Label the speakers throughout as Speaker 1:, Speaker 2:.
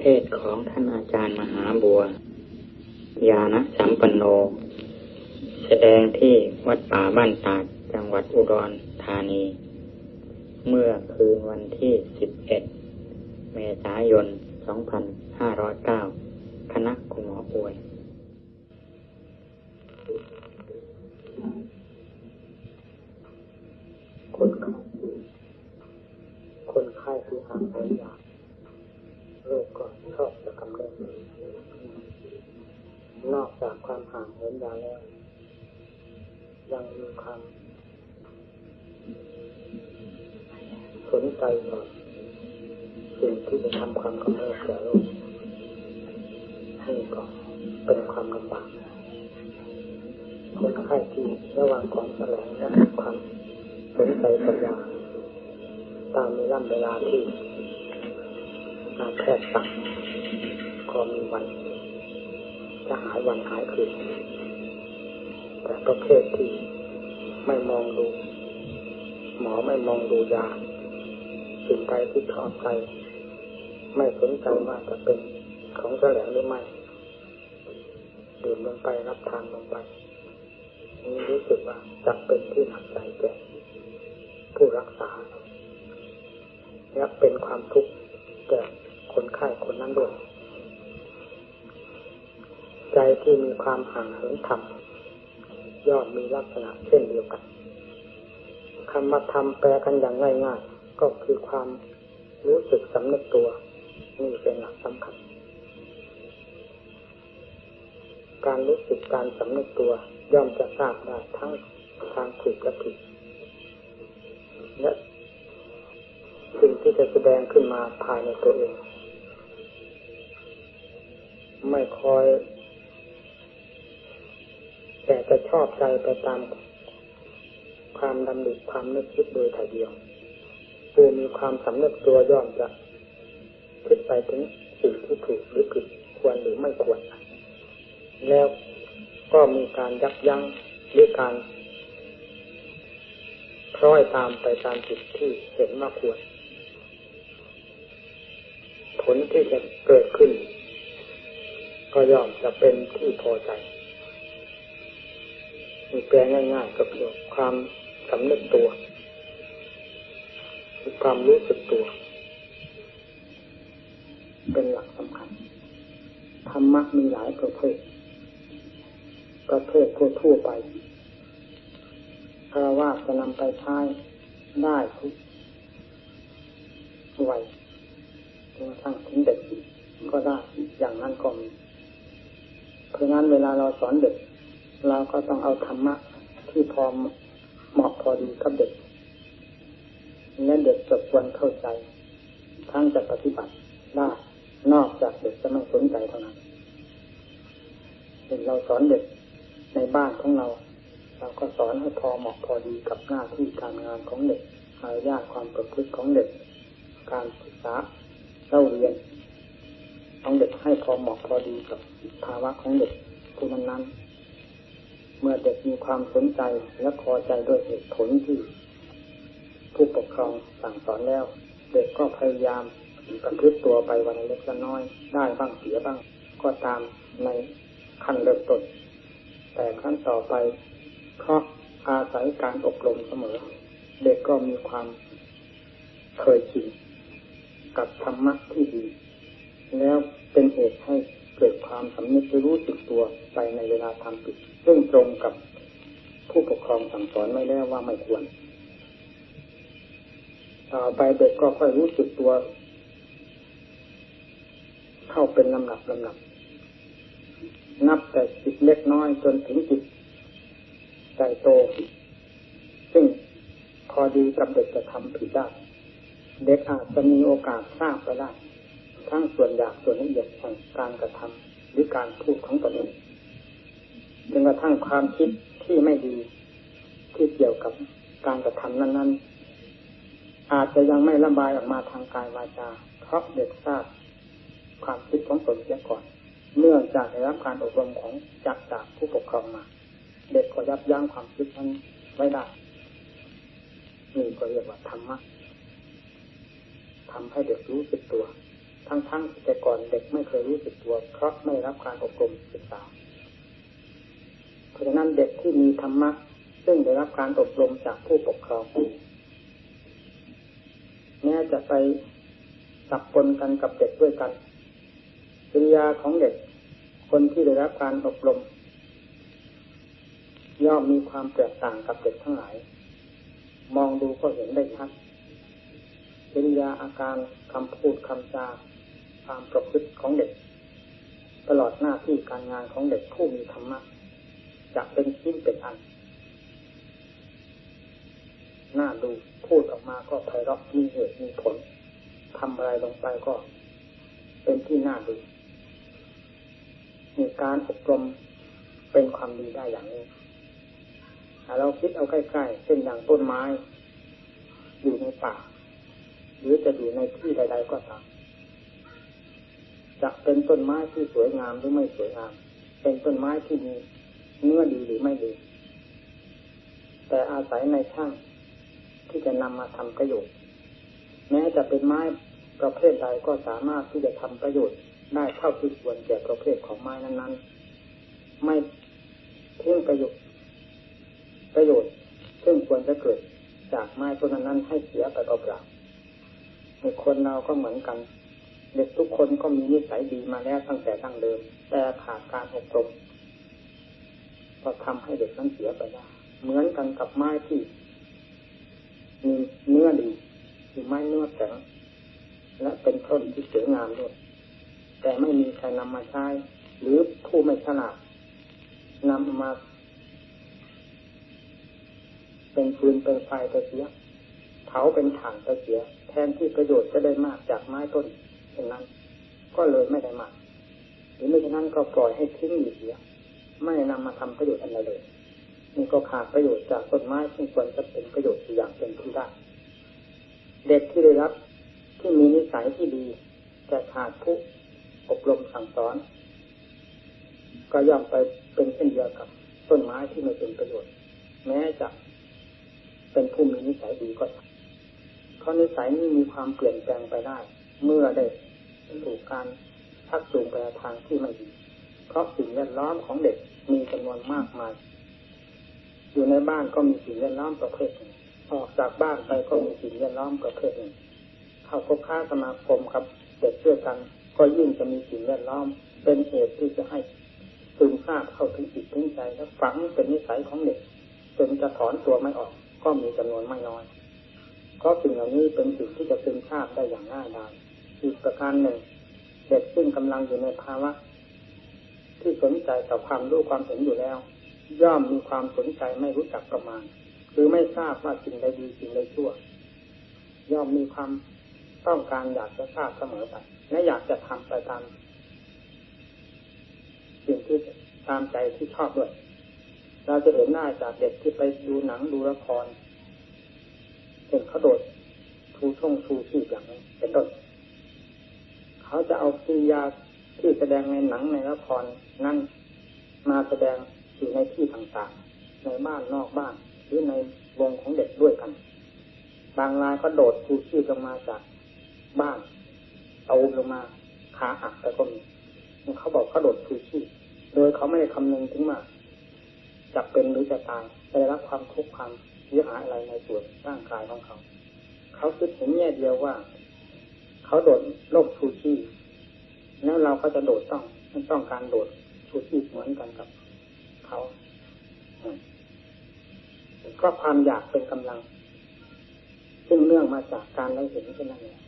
Speaker 1: เทศของท่านอาจารย์มหาบัว ยานะสัมปันโน แสดงที่วัดป่าบ้านตาดจังหวัดอุดรธานี เมื่อคืนวันที่ 11 เมษายน 2509 คณะคุณหมออวย
Speaker 2: คนไข้คนไข้ที่หาหายาโรคก็ชอบจะกำเริบน อกจากความห่างเหินยาแล้ว ยังมีความสนใจต่อสิ่งที่จะทำความกำเริบแก่โรคนี่ก็เป็นความลำบากคนไข้ที่ระหว่างของแสลงและความสนใจปัญญาตามในร่ำเวลาที่มาแพทย์สั่งก็มีวัน จะหายวันหายคืนแต่ประเภทที่ไม่มองดู หมอไม่มองดูยาสิ่งใดที่ชอบใจไม่สนใจว่าจะเป็นของแสลงหรือไม่ดื่มลงไปรับทานลงไปนี่รู้สึกว่าจะเป็นที่หนักใจแก่ผู้รักษาและเป็นความทุกข์แก่คนไข้คนนั้นด้วย ใจที่มีความห่างเหินธรรมย่อมมีลักษณะเช่นเดียวกันคำว่าธรรมแปลกันอย่างง่ายๆ ก็คือความรู้สึกสำนึกตัวนี่เป็นหลักสำคัญ การรู้สึกการสำนึกตัวย่อมจะทราบได้ทั้งทางถูกและผิดและสิ่งที่จะแสดงขึ้นมาภายในตัวเอง ไม่คอย แต่จะชอบใจไปตามความดำริความนึกคิดโดยถ่ายเดียวผู้มีความสำนึกตัวย่อมจะคิดไปถึงสิ่งที่ถูกหรือผิดควรหรือไม่ควร แล้วก็มีการยับยั้งหรือการคล้อยตามไปตามจิตที่เห็นว่าควร ผลที่จะเกิดขึ้น ก็ย่อมจะเป็นที่พอใจ แปลง่ายๆก็คือความสำนึกตัวความรู้สึกตัว เป็นหลักสำคัญธรรมะมีหลายประเภท ประเภททั่วๆไปคารวะจะนำไปใช้ได้ทุกวัยจนทั้งถึงเด็กก็ได้อย่างนั้นก็มีเพราะงั้นเวลาเราสอนเด็ก เราก็ต้องเอาธรรมะที่พอเหมาะพอดีกับเด็กและเด็กจะควรเข้าใจ ทั้งจะปฏิบัติได้นอกจากเด็กจะไม่สนใจเท่านั้นเห็นเราสอนเด็กในบ้านของเรา เราก็สอนให้พอเหมาะพอดีกับหน้าที่การงานของเด็กมารยาทความประพฤติของเด็ก การศึกษาเล่าเรียนของเด็กให้พอเหมาะพอดีกับภาวะของเด็กผู้นั้นนั้น เมื่อเด็กมีความสนใจและพอใจด้วยเหตุผลที่ ผู้ปกครองสั่งสอนแล้ว เด็กก็พยายามประพฤติตัวไปวันเล็กละน้อยได้บ้างเสียบ้าง ก็ตามในขั้นเริ่มต้นแต่ขั้นต่อไปเพราะอาศัยการอบรมเสมอ เด็กก็มีความเคยชินกับธรรมะที่ดี แล้วเป็นเหตุให้ เกิดความสำนึกรู้สึกตัวไปในเวลาทำผิดซึ่งตรงกับผู้ปกครองสั่งสอนไม่แล้วว่าไม่ควร ต่อไปเด็กก็ค่อยรู้สึกตัว เข้าเป็นลำดับลำดับ นับแต่จิตเล็กน้อยจนถึงจิตใจโต ซึ่งพอดีกับเด็กจะทำผิดได้ เด็กอาจจะมีโอกาสทราบไปได้ ทั้งส่วนอยากส่วนละเอียดของการกระทำหรือการพูดของตนเองจนกระทั่งความคิดที่ไม่ดีที่เกี่ยวกับการกระทำนั้น ๆ อาจจะยังไม่ระบายออกมาทางกายวาจาเพราะเด็กทราบความคิดของตนเสียก่อน เนื่องจากได้รับการอบรมของจากจากผู้ปกครองมา เด็กก็ยับยั้งความคิดนั้นไว้ได้นี่ก็เรียกว่าธรรมะทำให้เด็กรู้สึกตัว ทั้งๆแต่ก่อนเด็กไม่เคยรู้สึกตัว เพราะไม่รับการอบรมศึกษา เพราะฉะนั้นเด็กที่มีธรรมะซึ่งได้รับการอบรมจากผู้ปกครองแม้จะไปสับปนกันกับเด็กด้วยกันกิริยาของเด็ก คนที่ได้รับการอบรม ย่อมมีความแตกต่างกับเด็กทั้งหลาย มองดูก็เห็นได้ชัดกิริยาอาการคำพูดคำจา ความประพฤติของเด็ก ตลอดหน้าที่การงานของเด็กผู้มีธรรมะจะเป็นชิ้นเป็นอันน่าดูพูดออกมาก็ไพเราะมีเหตุมีผลทำอะไรลงไปก็ เป็นที่น่าดูมีการอบรมเป็นความดีได้อย่างนี้เราคิดเอาใกล้ๆเช่นอย่างต้นไม้ อยู่ในป่า หรือจะอยู่ในที่ใด ๆ ก็ตาม จะเป็นต้นไม้ที่สวยงามหรือไม่สวยงาม เป็นต้นไม้ที่มีเนื้อดีหรือไม่ดี แต่อาศัยในช่างที่จะนำมาทำประโยชน์ แม้จะเป็นไม้ประเภทใดก็สามารถที่จะทำประโยชน์ได้เท่าที่ควรแก่ประเภทของไม้นั้นๆ ไม่ทิ้งประโยชน์ประโยชน์ซึ่งควรจะเกิดจากไม้ต้นนั้นให้เสียไปเปล่าๆคนเราก็เหมือนกัน เด็กทุกคนก็มีนิสัยดีมาแล้วตั้งแต่ตั้งเดิม แต่ขาดการอบรมก็ทำให้เด็กนั้นเสียไปได้เหมือนกันกับไม้ที่มีเนื้อดีคือไม้เนื้อแข็งและเป็นต้นที่สวยงามด้วย แต่ไม่มีใครนำมาใช้ หรือผู้ไม่ฉลาดนำมา เป็นฟืนเป็นไฟไปเสียเผาเป็นถ่านไปเสีย แทนที่ประโยชน์จะได้มากจากไม้ต้น ช่นนั้น ก็เลยไม่ได้มาหรือไม่เช่นนั้นก็ปล่อยให้ทิ้งอยู่เสียไม่นำมาทำประโยชน์อะไรเลยนี่ก็ขาดประโยชน์จากต้นไม้ที่ควรจะเป็นประโยชน์อย่างเป็นที่ได้ เด็กที่ได้รับที่มีนิสัยที่ดีแต่ขาดผู้อบรมสั่งสอน ก็ย่อมไปเป็นเช่นเดียวกับต้นไม้ที่ไม่เป็นประโยชน์ แม้จะเป็นผู้มีนิสัยดีก็ตามเพราะนิสัยนี้มีความเปลี่ยนแปลงไปได้ เมื่อได้ ถูกการชักจูงไปทางที่ไม่ดี เพราะสิ่งแวดล้อมของเด็กมีจำนวนมากมาย อยู่ในบ้านก็มีสิ่งแวดล้อมประเภทหนึ่งออกจากบ้านไปก็มีสิ่งแวดล้อมประเภทหนึ่งเข้าคบค้าสมาคมกับ เด็กด้วยกัน ก็ยิ่งจะมีสิ่งแวดล้อม เป็นเหตุที่จะให้ซึมซาบเข้าถึงจิตถึงใจและฝังเป็นนิสัยของเด็กจนจะถอนตัวไม่ออก ก็มีจำนวนไม่น้อย เพราะสิ่งเหล่านี้เป็นสิ่งที่จะซึมซาบได้อย่างง่ายดาย อีกประการหนึ่ง เด็กซึ่งกำลังอยู่ในภาวะ ที่สนใจต่อความรู้ความเห็นอยู่แล้ว ย่อมมีความสนใจไม่รู้จักประมาณหรือไม่ทราบว่าสิ่งใดดีสิ่งใดชั่ว ย่อมมีความต้องการอยากจะทราบเสมอไปและอยากจะทำไปตามสิ่งที่ตามใจที่ชอบด้วยเราจะเห็นหน้าจากเด็กที่ไปดูหนังดูละครเห็นเขาโดดชูช่องชูชีพอย่างนี้เป็นต้น เขาจะเอากิริยาที่แสดงในหนังในละครนั่นมาแสดงอยู่ในที่ต่างๆ ในบ้านนอกบ้าน หรือในวงของเด็กด้วยกัน บางรายก็โดดชูชีพลงมาจากบ้านเอาลงมาขาหักแต่ก็มีเขาบอกเขาโดดชูชีพโดยเขาไม่ได้คำนึงถึงว่าจะเป็นหรือจะตายจะได้รับความทุกข์ความเสียหายอะไรในส่วนร่างกายของเขา เขาคิดเห็นแง่เดียวว่า เขาโดดโลกชูชีพแล้วเราก็จะโดดต้องต้องการโดดชูชีพเหมือนกันกับเขาก็ความอยากเป็นกำลัง ซึ่งเนื่องมาจากการได้เห็นเช่นนั้นเอง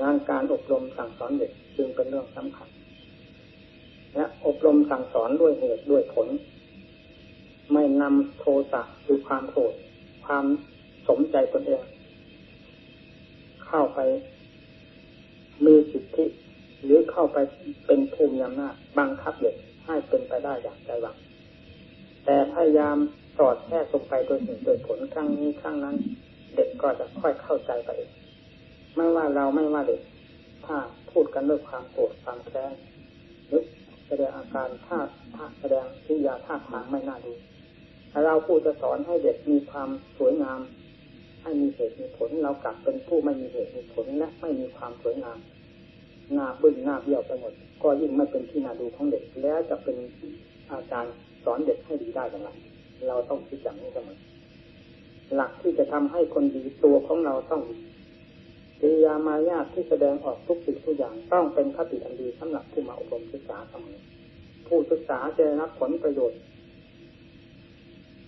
Speaker 2: งานการอบรมสั่งสอนเด็กจึงเป็นเรื่องสำคัญและอบรมสั่งสอนด้วยเหตุด้วยผล ไม่นำโทสะคือความโกรธความสมใจตนเอง เข้าไป มีสิทธิ หรือเข้าไปเป็นภูมิอำนาจบังคับเด็กให้เป็นไปได้อย่างใจหวัง แต่พยายามสอดแทรกลงไปโดยเหตุโดยผลครั้งนี้ครั้งนั้น เด็กก็จะค่อยเข้าใจไปเองไม่ว่าเราไม่ว่าเด็ก ถ้าพูดกันด้วยความโกรธความแค้นหรือแสดงอาการท่าท่าแสดงทิยาท่าทางไม่น่าดูเราพูดจะสอนให้เด็กมีความสวยงาม ให้มีเหตุมีผลเรากลับเป็นผู้ไม่มีเหตุมีผลและไม่มีความสวยงามหน้าบึ้งหน้าเบี้ยวไปหมด ก็ยิ่งไม่เป็นที่น่าดูของเด็ก แล้วจะเป็นอาจารย์สอนเด็กให้ดีได้อย่างไรเราต้องคิดอย่างนี้เสมอหลักที่จะทำให้คนดีตัวของเราต้องดีกิริยามารยาทที่แสดงออกทุกสิ่งทุกอย่างต้องเป็นคติอันดีสำหรับผู้มาอบรมศึกษาเสมอผู้ศึกษาจะรับผลประโยชน์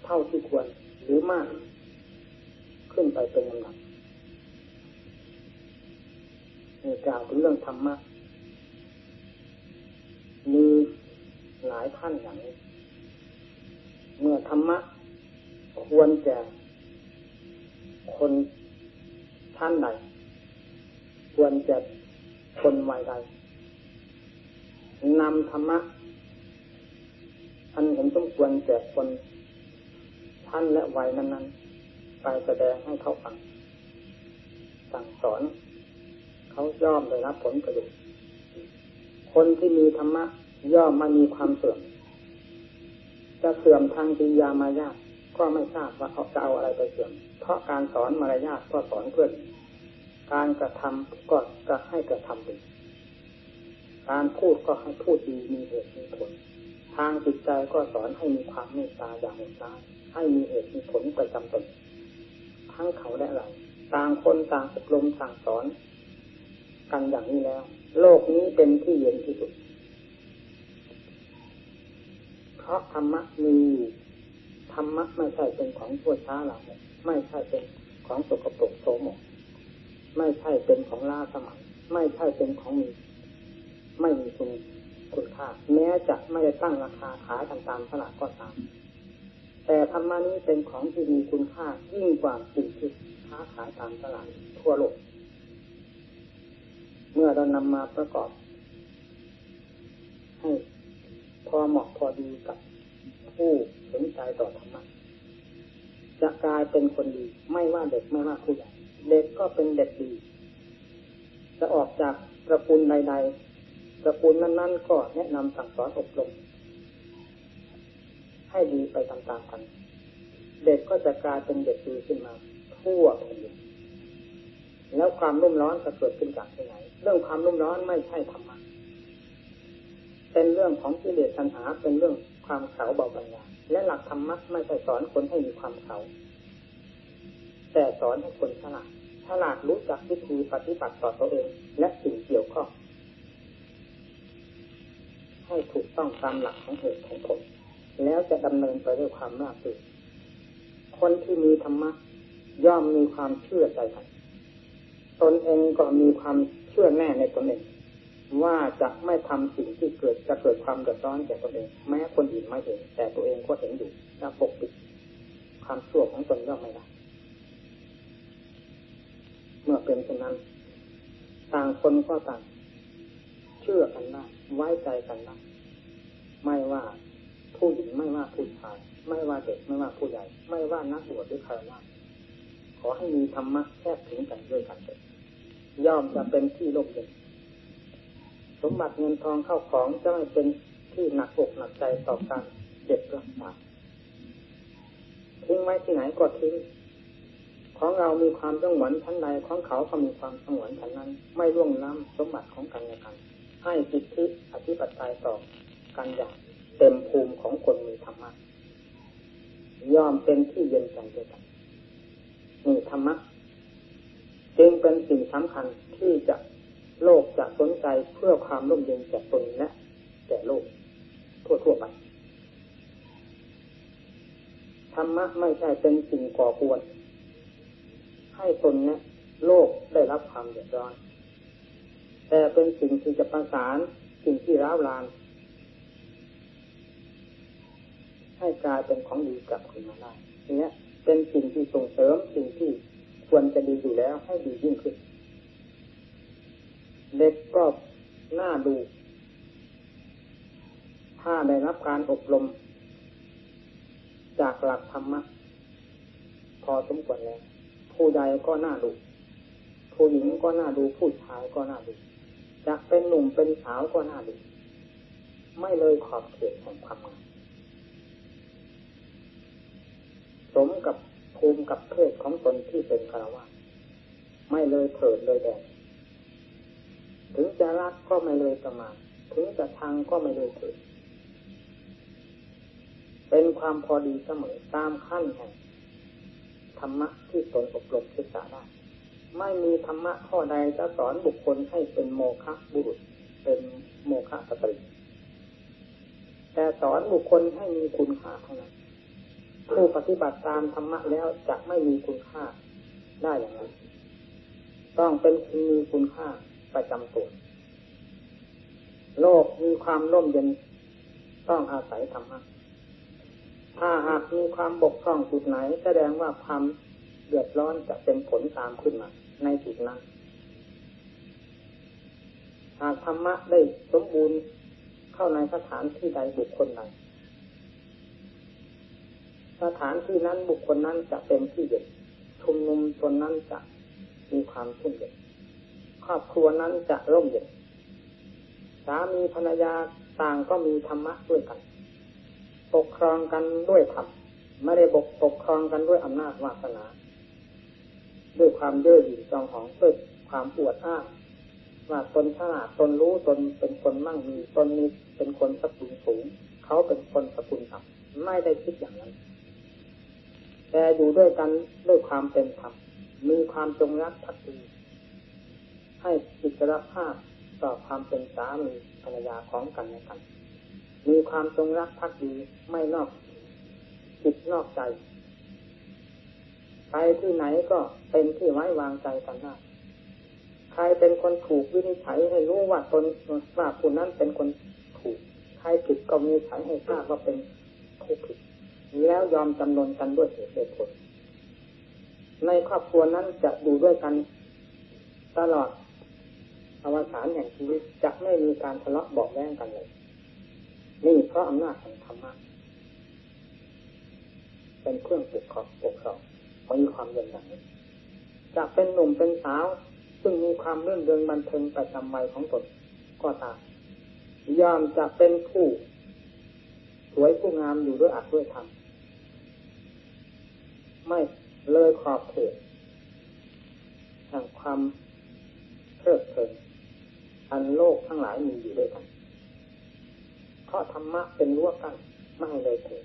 Speaker 2: เท่าที่ควรหรือมาก ขึ้นไปเป็นลำดับกล่าวถึงเรื่องธรรมะมีหลายท่านอย่างนี้ เมื่อธรรมะควรแก่คนท่านใดควรจะคนวัยใดนำธรรมะอันเห็นสมควรแก่คนท่านและวัยนั้นๆ ไปแสดงให้เขาฟังสั่งสอน เขาย่อมได้รับผลประโยชน์คนที่มีธรรมะย่อมมามีความเสื่อมจะเสื่อมทางจิยามายาก็ไม่ทราบว่าเขาจะเอาอะไรไปเสื่อม เพราะการสอนมารยาทก็สอนเพื่อนการกระทำก็จะให้กระทำดีการพูดก็ให้พูดดีมีเหตุมีผล ทางจิตใจก็สอนให้มีความเมตตาอย่างหดร้ายให้มีเหตุมีผลประจำตน ทั้งเขาและเราต่างคนต่างอบรมสั่งสอน กันอย่างนี้แล้ว โลกนี้เป็นที่เย็นที่สุด เพราะธรรมะมีธรรมะไม่ใช่เป็นของชั่วช้าหลังไม่ใช่เป็นของสกปรกโสมมไม่ใช่เป็นของล่าสมัย ไม่ใช่เป็นของมีไม่มีคุณคุณค่าแม้จะไม่ได้ตั้งราคาขายตามตามตลาดก็ตาม แต่ธรรมานี้เป็นของที่มีคุณค่ายิ่งกว่าสิ่งที่ค้าขายตามตลาดทั่วโลก เมื่อเรานำมาประกอบ ให้พอเหมาะพอดีกับผู้สนใจต่อธรรมะจะกลายเป็นคนดี ไม่ว่าเด็กไม่ว่าผู้ใหญ่เด็กก็เป็นเด็กดี จะออกจากตระกูลใดๆตระกูลนั้นๆก็แนะนำสั่งสอนอบรม ให้ดีไปตามๆกัน เด็กก็จะกลายเป็นเด็กดีขึ้นมา ทั่วแผ่นดินแล้วความรุ่มร้อนจะเกิดขึ้นจากที่ไหน เรื่องความรุ่มร้อนไม่ใช่ธรรมะเป็นเรื่องของกิเลสตัณหาเป็นเรื่องความเขาเบาบางอย่าและหลักธรรมะไม่ใช่สอนคนให้มีความเขา แต่สอนให้คนฉลาดฉลาดรู้จักวิธีปฏิบัติต่อตัวเอง และสิ่งเกี่ยวข้องให้ถูกต้องตามหลักของเหตุของผล แล้วจะดำเนินไปด้วยความราบรื่นคนที่มีธรรมะย่อมมีความเชื่อใจกันตนเองก็มีความเชื่อแน่ในตนเองว่าจะไม่ทำสิ่งที่เกิดจะเกิดความเดือดร้อนแก่ตนเองแม้คนอื่นไม่เห็น แต่ตัวเองก็เห็นอยู่จะปกปิดความชั่วของตนย่อมไม่ได้เมื่อเป็นเช่นนั้น ต่างคนก็ต่าง เชื่อกันได้ไว้ใจกันได้ไม่ว่า ผู้หญิงไม่ว่าผู้ชาย ไม่ว่าเด็กไม่ว่าผู้ใหญ่ ไม่ว่านักบวชหรือใครว่าขอให้มีธรรมะแทบถึงกันด้วยกันเถิดย่อมจะเป็นที่ร่มเย็นสมบัติเงินทองเข้าของจะไม่เป็นที่หนักอกหนักใจต่อการเจ็บรักษาทิ้งไว้ที่ไหนก็ทิ้งของเรามีความสงวนชั้นใดของเขาก็มีความสงวนชั้นนั้น ไม่ล่วงล้ำสมบัติของกันและกัน ให้สิทธิอธิปไตยต่อกันอย่าง เต็มภูมิของคนมีธรรมะยอมเป็นที่เย็นใจด้วยกันนี่ธรรมะจึงเป็นสิ่งสำคัญที่จะโลกจะสนใจเพื่อความร่มเย็นแก่ตนและแก่โลก ทั่วๆไปธรรมะไม่ใช่เป็นสิ่งก่อกวน ให้ตนและโลกได้รับความเดือดร้อน แต่เป็นสิ่งที่จะประสานสิ่งที่ร้าวราน ให้กลายเป็นของดีกลับคืนมาได้เนี่ยเป็นสิ่งที่ส่งเสริมสิ่งที่ควรจะดีอยู่แล้ว ให้ดียิ่งขึ้นเด็กก็น่าดู ถ้าได้รับการอบรม จากหลักธรรมะพอสมควรแล้วผู้ใดก็น่าดู ผู้หญิงก็น่าดู ผู้ชายก็น่าดู จะเป็นหนุ่มเป็นสาวก็น่าดู ไม่เลยขอบเขตของความงาม สมกับภูมิกับเพศของตนที่เป็นคารวะไม่เลยเถิดเลยแดงถึงจะรักก็ไม่เลยประมาทถึงจะทังก็ไม่เลยเถิดเป็นความพอดีเสมอตามขั้นแห่งธรรมะที่ตนอบรมศึกษาได้ ไม่มีธรรมะข้อใดจะสอนบุคคลให้เป็นโมฆะบุรุษ เป็นโมฆะปตริแต่สอนบุคคลให้มีคุณค่าเท่านั้น ผู้ปฏิบัติตามธรรมะแล้วจะไม่มีคุณค่าได้อย่างไรต้องเป็นคนมีคุณค่าประจำตัวโลกมีความร่มเย็นต้องอาศัยธรรมะถ้าหากมีความบกพร่องจุดไหน แสดงว่าความเดือดร้อนจะเป็นผลตามขึ้นมา ในจุดนั้น หากธรรมะได้สมบูรณ์เข้าในสถานที่ใดบุคคลใด สถานที่นั้นบุคคลนั้นจะเป็นที่เย็นชุมนุมตนนั้นจะมีความชุ่มเย็นครอบครัวนั้นจะร่มเย็นสามีภรรยาต่างก็มีธรรมะด้วยกัน ปกครองกันด้วยธรรมไม่ได้บกปกครองกันด้วยอำนาจวาสนา ด้วยความเย่อหยิ่งจองหองด้วยความอวดอ้างว่าตนฉลาดตนรู้ตนเป็นคนมั่งมีตนมีเป็นคนสกุลสูง เขาเป็นคนสกุลต่ำไม่ได้คิดอย่างนั้น แต่อยู่ด้วยกันด้วยความเป็นธรรมมีความจงรักภักดีให้อิสรภาพต่อความเป็นสามีภรรยาของกันและกัน มีความจงรักภักดีไม่นอกจิตนอกใจ ไปที่ไหนก็เป็นที่ไว้วางใจกันได้ใครเป็นคนถูกวินิจฉัยให้รู้ว่าตนว่าผู้นั้นเป็นคนถูก ใครผิดก็มีฉัยให้ทราบว่าเป็นผู้ผิด แล้วยอมจำนนกันด้วยเหตุผล ในครอบครัวนั้นจะอยู่ด้วยกัน ตลอดอวสานแห่งชีวิตจะไม่มีการทะเลาะบอกแย่งกันเลย นี่เพราะอำนาจแห่งธรรมะเป็นเครื่องปกครองปกครองมีความเย็นอย่างนี้จะเป็นหนุ่มเป็นสาว ซึ่งมีความเรื่องเริงบันเทิงประจำวัยของตนก็ตามยอมจะเป็นผู้ วยผู้งามอยู่ด้วยอัดด้วยธรรมไม่เลยขอบเขตแห่งความเพลิดเพลินอันโลกทั้งหลายมีอยู่ด้วยกันเพราะธรรมะเป็นรั้วกั้นไม่ให้เลยเถิด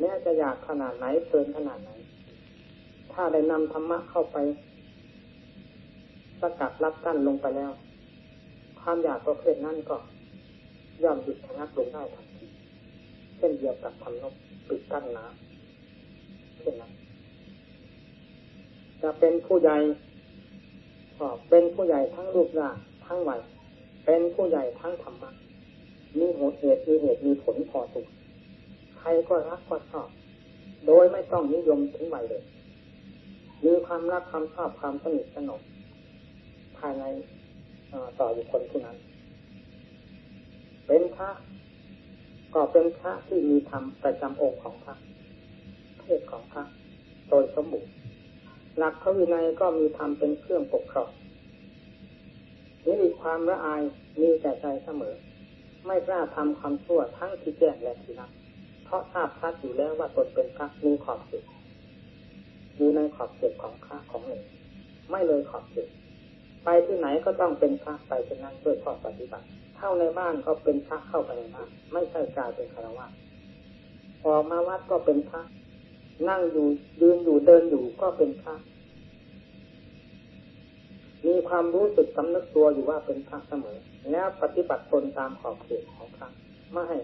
Speaker 2: แม้จะอยากขนาดไหนเพลินขนาดไหน ถ้าได้นำธรรมะเข้าไปสกัดรับกั้นลงไปแล้ว ความอยากประเภทนั้นก็ย่อมหยุดชะงักลงได้ทัน เช่นเดียวกับทำนกปิดกั้นน้ำเช่นนั้นจะเป็นผู้ใหญ่ก็เป็นผู้ใหญ่ทั้งรูปร่างทั้งวัยเป็นผู้ใหญ่ทั้งธรรมะมีเหตุมีเหตุมีผลพอตัวใครก็รักก็ชอบ โดยไม่ต้องนิยมถึงวัยเลยมีความรักความชอบความสนิทสนมภายในต่อบุคคลผู้นั้น เป็นพระ ก็เป็นพระที่มีธรรมประจำองค์ของพระเพศของพระโดยสมบูรณ์หลักพระวินัยก็มีธรรมเป็นเครื่องปกครองนี่มีความละอายมีแต่ใจเสมอ ไม่กล้าทำความชั่วทั้งที่แจ้งและที่รับเพราะทราบชัดอยู่แล้วว่าตนเป็นพระมีขอบเขตอยู่ในขอบเขตของพระของหนึ่งไม่เลยขอบเขตไปที่ไหนก็ต้องเป็นพระไปเช่นนั้นด้วยข้อปฏิบัติ เข้าในบ้านก็เป็นพระเข้าไปในบ้านไม่ใช่กลายเป็นคารวะออกมาวัดก็เป็นพระนั่งอยู่ยืนอยู่เดินอยู่ก็เป็นพระมีความรู้สึกสำนึกตัวอยู่ว่าเป็นพระเสมอ แล้วปฏิบัติตนตามขอบเขตของพระไม่ให้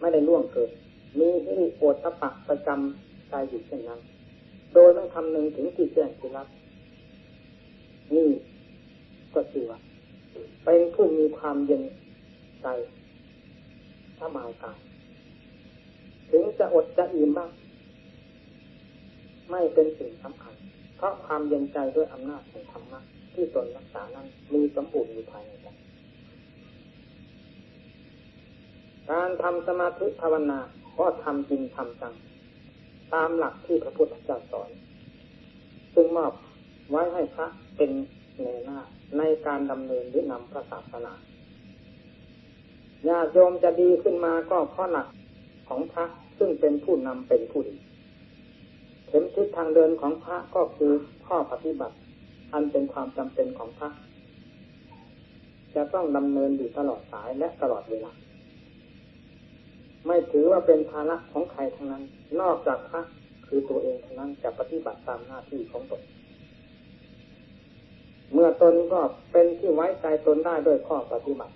Speaker 2: ไม่ได้ล่วงเกินมีที่โอตะปักประจำใจอยู่เช่นนั้น โดยไม่คำนึงถึงที่แจ้งที่รับนี่ก็คือว่า เป็นผู้มีความเย็นใจถ้ามากายถึงจะอดจะอิ่มบ้างไม่เป็นสิ่งสำคัญ เพราะความเย็นใจด้วยอำนาจแห่งธรรมะที่ตนรักษานั้นมีสมบูรณ์อยู่ภายในใจการทำสมาธิภาวนาก็ทำจริงทำจัง ตามหลักที่พระพุทธเจ้าสอน ซึ่งมอบไว้ให้พระเป็นในหน้า ในการดำเนินหรือนำพระศาสนาญาติโยมจะดีขึ้นมาก็เพราะหลักของพระซึ่งเป็นผู้นำเป็นผู้ดีเข็มทิศทางเดินของพระก็คือข้อปฏิบัติ อันเป็นความจำเป็นของพระ จะต้องดำเนินอยู่ตลอดสายและตลอดเวลา ไม่ถือว่าเป็นภาระของใครทั้งนั้น นอกจากพระคือตัวเองเท่านั้นจะปฏิบัติตามหน้าที่ของตน เมื่อตนก็เป็นที่ไว้ใจตนได้ด้วยข้อปฏิบัติ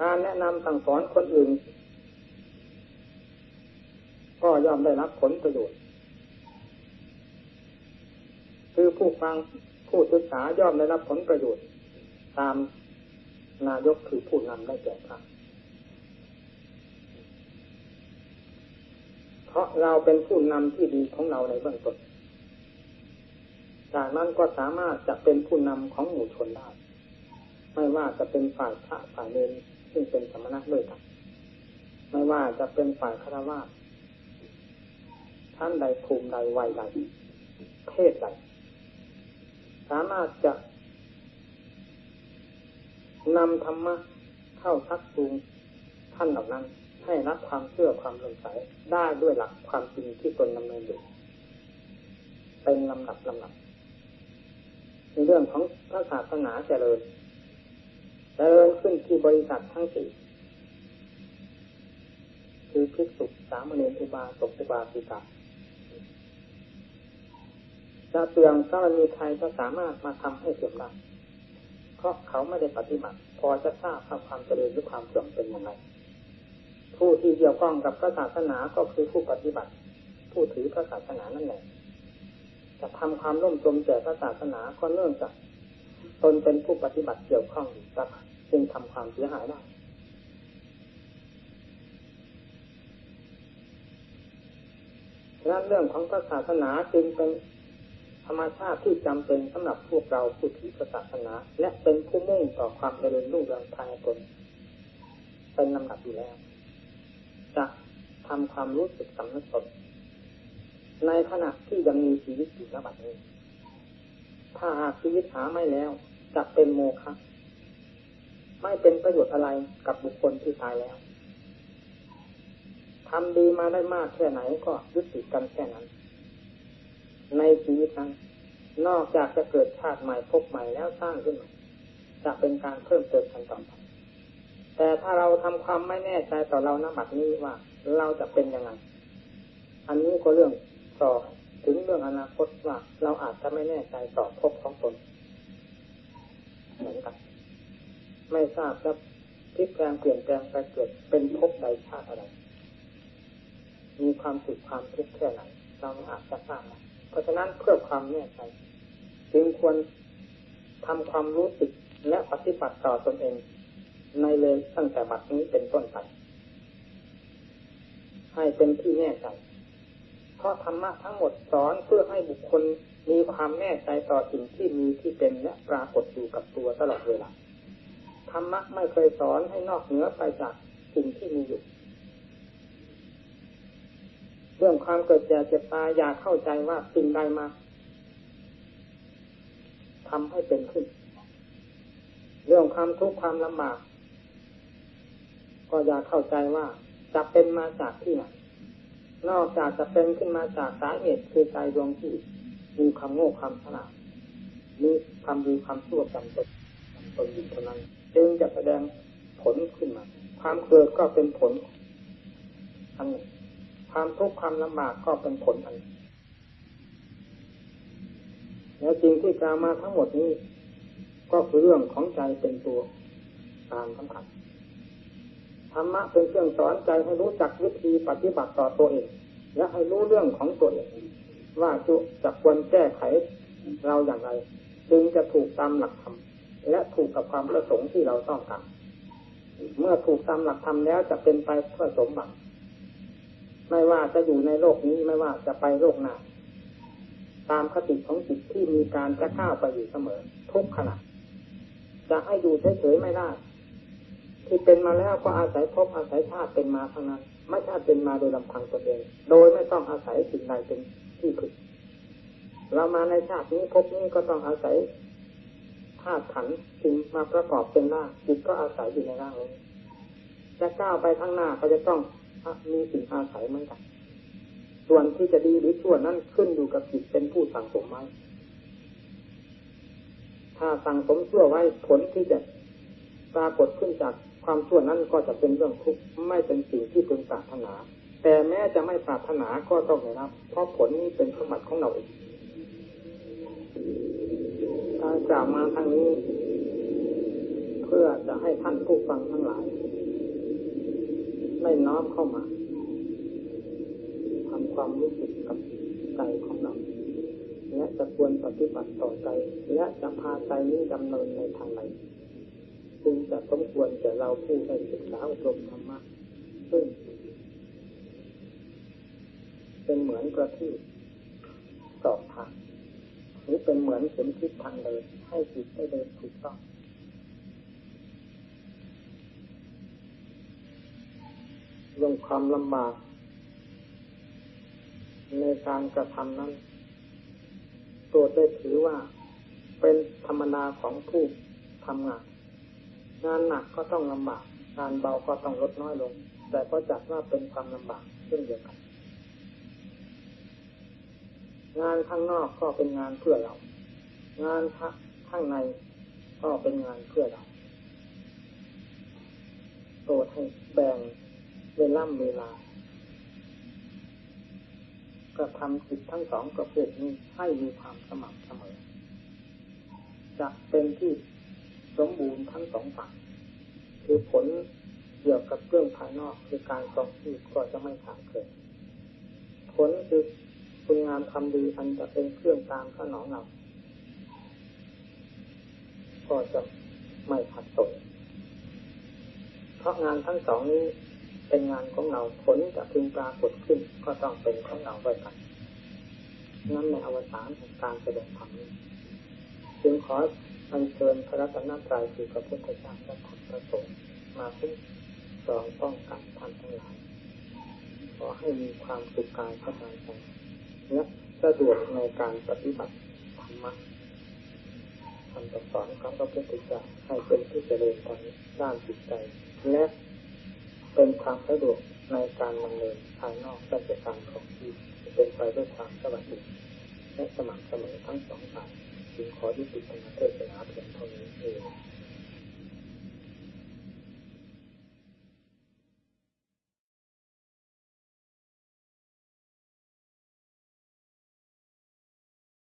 Speaker 2: การแนะนำสั่งสอนคนอื่น ก็ย่อมได้รับผลประโยชน์ คือผู้ฟังผู้ศึกษาย่อมได้รับผลประโยชน์ ตามนายกคือผู้นำได้แก่พระเพราะเราเป็นผู้นำที่ดีของเราในเบื้องต้น จากนั้นก็สามารถจะเป็นผู้นำของหมู่ชนได้ ไม่ว่าจะเป็นฝ่ายพระฝ่ายเนรซึ่งเป็นสมณะด้วยกันไม่ว่าจะเป็นฝ่ายฆราวาสท่านใดภูมิใดวัยใดเพศใดสามารถจะนำธรรมะเข้าทักจูงท่านเหล่านั้น ให้รับความเชื่อความสงสัยได้ด้วยหลักความจริงที่ตนดำเนินอยู่ เป็นลำดับลำดับ ในเรื่องของพระศาสนาเจริญเจริญขึ้นที่บริษัททั้งสี่คือภิกษุสามเณรอุบาสกอุบาสิกาจะเตืองก็ไม่มีใครจะสามารถมาทำให้เสื่อมได้เพราะเขาไม่ได้ปฏิบัติ พอจะทราบความเจริญหรือความเสื่อมเป็นยังไงผู้ที่เกี่ยวข้องกับพระศาสนาก็คือผู้ปฏิบัติ ผู้ถือพระศาสนานั่นแหละ จะทำความร่มจมแก่พระศาสนาก็เนื่องจากตนเป็นผู้ปฏิบัติเกี่ยวข้องกับจึงทำความเสียหายได้นั้นเรื่องของพระศาสนาจึงเป็นธรรมชาติที่จำเป็นสำหรับพวกเราผู้ถือศาสนา และเป็นผู้มุ่งต่อความเจริญรุ่งเรืองภายในตนเป็นลำดับอยู่แล้วจะทำความรู้สึกสำนึกตน ในขณะที่ยังมีชีวิตอยู่ณบัดนี้ ถ้าหากชีวิตหาไม่แล้วจะเป็นโมฆะไม่เป็นประโยชน์อะไรกับบุคคลที่ตายแล้วทำดีมาได้มากแค่ไหนก็ยุติกันแค่นั้น ในชีวิตนั้นนอกจากจะเกิดชาติใหม่พบใหม่แล้วสร้างขึ้นใหมาจะเป็นการเพิ่มเติมกันต่อไปแต่ถ้าเราทำความไม่แน่ใจต่อเราณบัดนี้ว่าเราจะเป็นยังไง อันนี้ก็เรื่อง ต่อถึงเรื่องอนาคตว่าเราอาจจะไม่แน่ใจต่อพบของตนเหมือนกันไม่ทราบจะพลิกแปลงเปลี่ยนแปลงไปเกิดเป็นพบใดชาติอะไร มีความสุขความทุกข์แค่ไหนเราอาจจะทราบเพราะฉะนั้นเพื่อความแน่ใจจึงควรทำความรู้สึกและปฏิบัติต่อตนเอง ในเลยตั้งแต่บัดนี้เป็นต้นไปให้เป็นที่แน่ใจ เพราะธรรมะทั้งหมดสอนเพื่อให้บุคคลมีความแน่ใจต่อสิ่งที่มีที่เป็นและปรากฏอยู่กับตัวตลอดเวลาธรรมะไม่เคยสอนให้นอกเหนือไปจากสิ่งที่มีอยู่ เรื่องความเกิดแก่เจ็บตายอยากเข้าใจว่าสิ่งใดมาทำให้เป็นขึ้น เรื่องความทุกข์ความลำบาก ก็อยากเข้าใจว่าจะเป็นมาจากที่ไหน นอกจากจะเป็นขึ้นมาจากสาเหตุคือใจดวงที่มีความโง่ความฉลาดมีความดีความชั่วจำตนจำตนอยู่เท่านั้นจึงจะแสดงผลขึ้นมา ความเกิดก็เป็นผลทั้งความทุกข์ความลำบากก็เป็นผลอันแล้วจริงที่กล่าวมาทั้งหมดนี้ ก็คือเรื่องของใจเป็นตัวตามสำคัญ ธรรมะเป็นเครื่องสอนใจให้รู้จักวิธีปฏิบัติต่อตัวเองและให้รู้เรื่องของตัวเองว่าจะจะควรแก้ไขเราอย่างไร จึงจะถูกตามหลักธรรมและถูกกับความประสงค์ที่เราต้องการเมื่อถูกตามหลักธรรมแล้วจะเป็นไปเพื่อสมบัติ ไม่ว่าจะอยู่ในโลกนี้ไม่ว่าจะไปโลกหน้าตามคติของจิตที่มีการจะข้าวไปอยู่เสมอ ทุกขณะจะให้อยู่เฉยๆไม่ได้ ที่เป็นมาแล้วก็อาศัยพบอาศัยชาติเป็นมาเท่านั้น ไม่ใช่เป็นมาโดยลำพังตัวเอง โดยไม่ต้องอาศัยสิ่งใดเป็นที่พึ่งเรามาในชาตินี้พบนี้ก็ต้องอาศัยธาตุขันสิ่งมาประกอบเป็นร่างจิตก็อาศัยอยู่ในร่างนี้จะก้าวไปข้างหน้าก็จะต้องมีสิ่งอาศัยเหมือนกัน ส่วนที่จะดีหรือชั่วนั้นขึ้นอยู่กับจิตเป็นผู้สั่งสมไว้ถ้าสั่งสมชั่วไว้ผลที่จะปรากฏขึ้นจาก ความชั่วนั้นก็จะเป็นเรื่องทุกข์ไม่เป็นสิ่งที่พึงปรารถนา แต่แม้จะไม่ปรารถนาก็ต้องได้รับ เพราะผลนี้เป็นสมบัติของเราเองการกล่าวมาทางนี้ เพื่อจะให้ท่านผู้ฟังทั้งหลายได้น้อมเข้ามาทำความรู้สึกกับใจของเราและจะควรปฏิบัติต่อใจ และจะพาใจนี้ดำเนินในทางไหน จึงจะสมควรแก่เราผู้ได้ศึกษาอบรมธรรมะซึ่งเป็นเหมือนกระที่สอบทางหรือเป็นเหมือนเข็มทิศทางเดินให้จิตได้เดินถูกต้องเรื่องความลำบากในการกระทำนั้นโปรดได้ถือว่าเป็นธรรมดาของผู้ทำงาน งานหนักก็ต้องลำบากงานเบาก็ต้องลดน้อยลง แต่ก็จัดว่าเป็นความลำบากเช่นเดียวกัน งานข้างนอกก็เป็นงานเพื่อเรา งานข้างในก็เป็นงานเพื่อเราโปรดให้แบ่งเวลาเวลากระทำจิตทั้งสองประเภทนี้ให้มีความสม่ำเสมอจะเป็นที่ สมบูรณ์ทั้งสองฝ่ายคือผลเกี่ยวกับเรื่องภายนอกคือการครองชีพก็จะไม่ขาดเกินผลคือคุณงามทำดีอันจะเป็นเครื่องตามขนองเราก็จะไม่ขัดตนเพราะงานทั้งสองนี้เป็นงานของเราผลจะพึงปรากฏขึ้น ก็ต้องเป็นของเราด้วยกันนั้นในอวสานของการแสดงธรรมนี้จึงขอ อัญเชิญพระรัตนตรัยคือพระพุทธเจ้าและธรรมพระสงฆ์มาคุ้มครองป้องกันท่านทั้งหลายขอให้มีความสุขกายสบายใจและสะดวกในการปฏิบัติธรรมะคำสอนของพระพุทธเจ้าให้เป็นที่เจริญทางด้านจิตใจ และเป็นความสะดวกในการดำเนินภายนอกราชการของที่เป็นไปด้วยความสวัสดีและสม่ำเสมอทั้งสองฝ่าย จึงขอยุติการเทศนาเพียงเท่านี้เอง